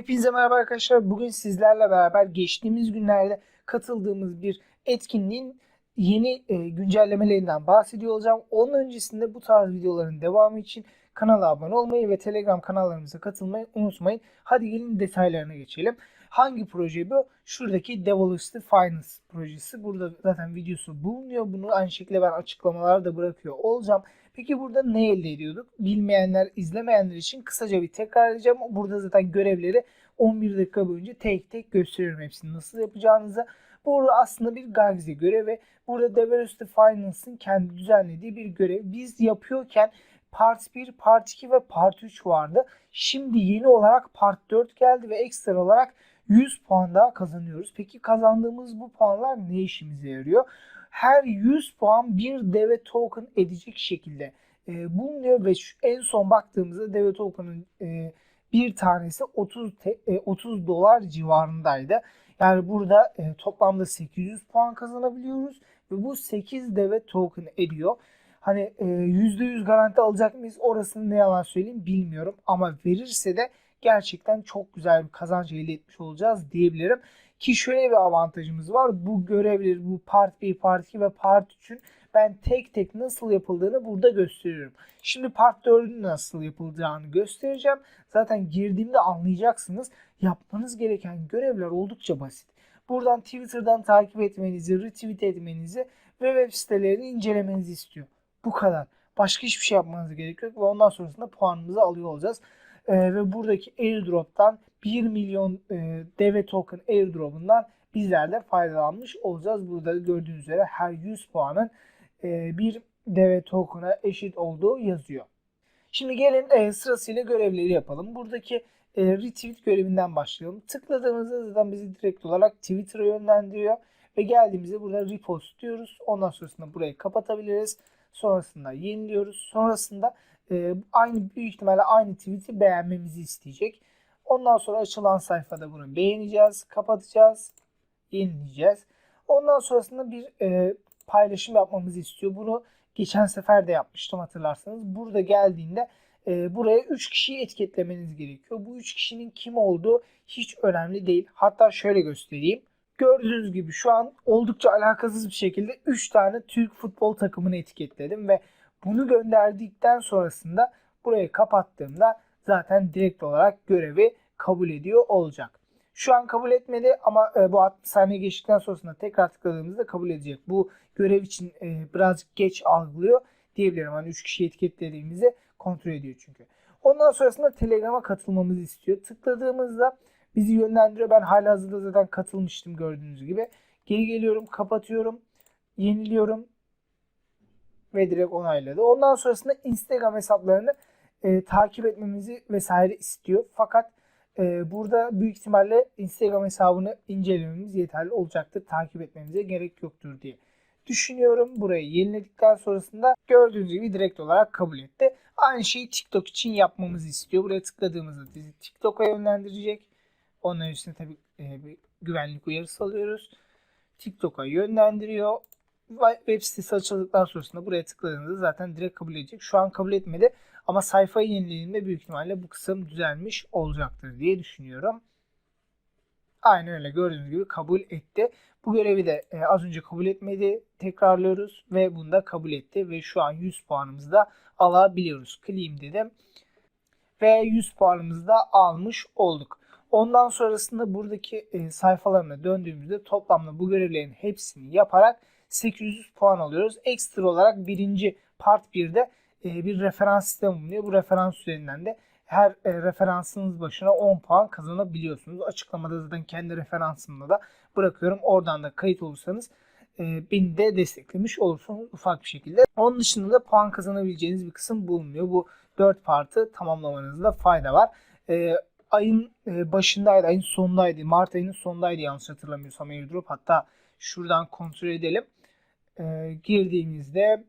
Hepinize merhaba arkadaşlar. Bugün sizlerle beraber geçtiğimiz günlerde katıldığımız bir etkinliğin yeni e, güncellemelerinden bahsediyor olacağım. Onun öncesinde bu tarz videoların devamı için kanala abone olmayı ve Telegram kanallarımıza katılmayı unutmayın. Hadi gelin detaylarına geçelim. Hangi proje bu? Şuradaki Developers Finance projesi. Burada zaten videosu bulunuyor. Bunu aynı şekilde ben açıklamalarda da bırakıyor olacağım. Peki burada ne elde ediyorduk? Bilmeyenler, izlemeyenler için kısaca bir tekrar edeceğim. Burada zaten görevleri 11 dakika boyunca tek tek gösteriyorum hepsini nasıl yapacağınızı. Bu aslında bir Gargize görevi. Burada Diversity Finance'ın kendi düzenlediği bir görev. Biz yapıyorken Part 1, Part 2 ve Part 3 vardı. Şimdi yeni olarak Part 4 geldi ve ekstra olarak 100 puan daha kazanıyoruz. Peki kazandığımız bu puanlar ne işimize yarıyor? Her 100 puan bir deve token edecek şekilde e, bulunuyor ve şu, en son baktığımızda deve token'ın e, bir tanesi 30 te, e, 30 dolar civarındaydı. Yani burada e, toplamda 800 puan kazanabiliyoruz ve bu 8 deve token ediyor. Hani e, %100 garanti alacak mıyız? Orasını ne yalan söyleyeyim bilmiyorum ama verirse de gerçekten çok güzel bir kazanç elde etmiş olacağız diyebilirim. Ki şöyle bir avantajımız var. Bu görevleri bu part 1, part 2 ve part 3'ün ben tek tek nasıl yapıldığını burada gösteriyorum. Şimdi part 4'ün nasıl yapılacağını göstereceğim. Zaten girdiğimde anlayacaksınız. Yapmanız gereken görevler oldukça basit. Buradan Twitter'dan takip etmenizi, retweet etmenizi ve web sitelerini incelemenizi istiyor. Bu kadar. Başka hiçbir şey yapmanız gerek yok ve ondan sonrasında puanımızı alıyor olacağız. Ee, ve buradaki airdrop'tan 1 milyon e, deve token airdrop'undan bizler de faydalanmış olacağız. Burada gördüğünüz üzere her 100 puanın e, bir deve token'a eşit olduğu yazıyor. Şimdi gelin e, sırasıyla görevleri yapalım. Buradaki e, retweet görevinden başlayalım. Tıkladığımızda zaten bizi direkt olarak Twitter'a yönlendiriyor. Ve geldiğimizde burada repost diyoruz. Ondan sonrasında burayı kapatabiliriz. Sonrasında yeniliyoruz. Sonrasında e, aynı büyük ihtimalle aynı tweet'i beğenmemizi isteyecek. Ondan sonra açılan sayfada bunu beğeneceğiz, kapatacağız, yenileyeceğiz. Ondan sonrasında bir e, paylaşım yapmamızı istiyor. Bunu geçen sefer de yapmıştım hatırlarsanız. Burada geldiğinde e, buraya 3 kişiyi etiketlemeniz gerekiyor. Bu 3 kişinin kim olduğu hiç önemli değil. Hatta şöyle göstereyim. Gördüğünüz gibi şu an oldukça alakasız bir şekilde 3 tane Türk futbol takımını etiketledim ve bunu gönderdikten sonrasında burayı kapattığımda zaten direkt olarak görevi kabul ediyor olacak. Şu an kabul etmedi ama e, bu 60 saniye geçtikten sonrasında tekrar tıkladığımızda kabul edecek. Bu görev için e, birazcık geç algılıyor diyebilirim. Hani 3 kişi etiketlediğimizde kontrol ediyor çünkü. Ondan sonrasında Telegram'a katılmamızı istiyor. Tıkladığımızda bizi yönlendiriyor. Ben hala hazırda zaten katılmıştım gördüğünüz gibi. Geri geliyorum, kapatıyorum, yeniliyorum ve direkt onayladı. Ondan sonrasında Instagram hesaplarını e, takip etmemizi vesaire istiyor. Fakat e, burada büyük ihtimalle Instagram hesabını incelememiz yeterli olacaktır. Takip etmemize gerek yoktur diye düşünüyorum. Burayı yeniledikten sonrasında gördüğünüz gibi direkt olarak kabul etti. Aynı şeyi TikTok için yapmamızı istiyor. Buraya tıkladığımızda bizi TikTok'a yönlendirecek. Onun üstüne tabii e, bir güvenlik uyarısı alıyoruz. TikTok'a yönlendiriyor. Web sitesi açıldıktan sonrasında buraya tıkladığınızda zaten direkt kabul edecek. Şu an kabul etmedi ama sayfayı yenilediğimde büyük ihtimalle bu kısım düzelmiş olacaktır diye düşünüyorum. Aynen öyle gördüğünüz gibi kabul etti. Bu görevi de e, az önce kabul etmedi. Tekrarlıyoruz ve bunu da kabul etti ve şu an 100 puanımızı da alabiliyoruz. Claim dedim. Ve 100 puanımızı da almış olduk. Ondan sonrasında buradaki e, sayfalarına döndüğümüzde toplamda bu görevlerin hepsini yaparak 800 puan alıyoruz. Ekstra olarak birinci part 1'de e, bir referans sistemi bulunuyor. Bu referans üzerinden de her e, referansınız başına 10 puan kazanabiliyorsunuz. Açıklamada zaten kendi referansımla da bırakıyorum. Oradan da kayıt olursanız beni de desteklemiş olursunuz ufak bir şekilde. Onun dışında da puan kazanabileceğiniz bir kısım bulunmuyor. Bu 4 partı tamamlamanızda fayda var. Ayın e, başındaydı, ayın sonundaydı. Mart ayının sonundaydı yanlış hatırlamıyorsam airdrop. Hatta şuradan kontrol edelim. E, girdiğimizde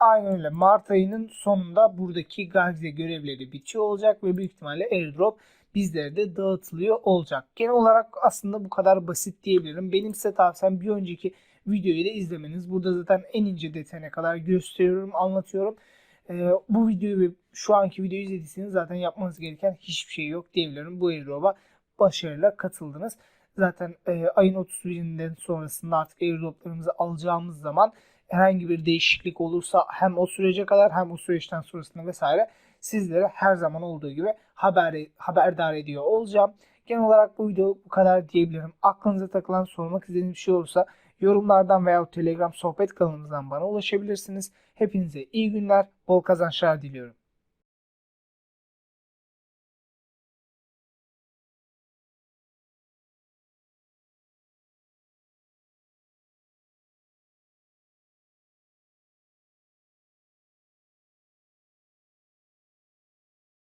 aynen öyle. Mart ayının sonunda buradaki Gazze görevleri bitiyor olacak ve büyük ihtimalle airdrop bizlere de dağıtılıyor olacak. Genel olarak aslında bu kadar basit diyebilirim. Benim size tavsiyem bir önceki videoyu da izlemeniz. Burada zaten en ince detayına kadar gösteriyorum, anlatıyorum. Ee, bu videoyu şu anki videoyu izlediyseniz zaten yapmanız gereken hiçbir şey yok diyebilirim. Bu airdrop'a başarıyla katıldınız. Zaten e, ayın 31'inden sonrasında artık airdroplarımızı alacağımız zaman herhangi bir değişiklik olursa hem o sürece kadar hem o süreçten sonrasında vesaire sizlere her zaman olduğu gibi haber, haberdar ediyor olacağım. Genel olarak bu video bu kadar diyebilirim. Aklınıza takılan sormak istediğiniz bir şey olursa yorumlardan veya Telegram sohbet kanalımızdan bana ulaşabilirsiniz. Hepinize iyi günler, bol kazançlar diliyorum.